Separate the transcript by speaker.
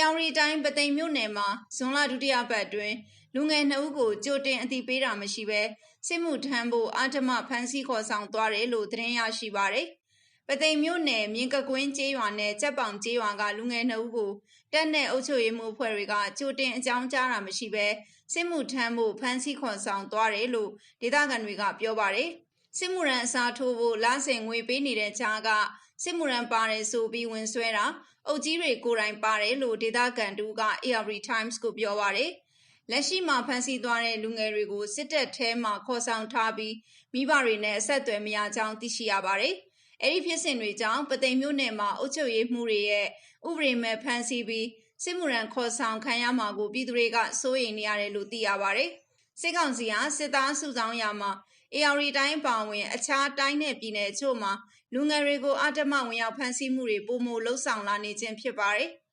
Speaker 1: ယောင်ရီတိုင်းပသိမ်မြို့နယ်မှာဇွန်လဒုတိယပတ်တွင်လူငယ်နှစ်ဦးကိုကြိုတင်အသိပေးတာမရှိဘဲစစ်မှုထမ်းဖို့အာဓမဖမ်းဆီးခေါ်ဆောင်သွားတယ်လို့သတင်းရရှိပါရယ်။ပသိမ်မြို့နယ်မြင်းကကွင်းကျေးရွာနဲ့ကြက်ပောင်ကျေးရွာကလူငယ်နှစ်ဦးကိုတပ်နဲ့အုပ်ချုပ်ရေးမှုအဖွဲ့တွေကကြိုတင်အကြောင်းကြားတာမရှိဘဲစစ်မှုထမ်းဖို့ဖမ်းဆီးခေါ်ဆောင်သွားတယ်လို့ဒေသခံတွေကပြောပါရယ်။ စစ်မှုရန်အစားထိုးဖို့လဆင်ငွေပေးနေတဲ့ကြားကစစ်မှုရန်ပါတယ်ဆိုပြီးဝင်ဆွဲတာအုပ်ကြီးတွေကိုယ်တိုင်ပါတယ်လို့ဒေသခံတူက AR Times ကိုပြောပါရယ်လက်ရှိမှာဖမ်းဆီးသွားတဲ့လူငယ်တွေကိုစစ်တပ်ထဲမှာခေါ်ဆောင်ထားပြီးမိဘတွေနဲ့အဆက်အသွယ်မရကြောင်းသိရှိရပါတယ်။အဲ့ဒီဖြစ်စဉ်တွေကြောင့်ပသိမ်မြို့နယ်မှာအုပ်ချုပ်ရေးမှုတွေရဲ့ဥပဒေမဲ့ဖမ်းဆီးပြီးစစ်မှုရန်ခေါ်ဆောင်ခံရမှာကိုပြည်သူတွေကစိုးရိမ်နေရတယ်လို့သိရပါတယ်။ စစ်ကောင်စီဟာစစ်သားစုဆောင်ရာမှာ AR တိုင်းပါဝင်အခြားတိုင်းနယ်ပြည်နယ်အချို့မှာလူငယ်တွေကိုအဓမ္မဝင်ရောက်ဖမ်းဆီးမှုတွေပုံမလှုပ်ဆောင်လာနေခြင်းဖြစ်ပါတယ်။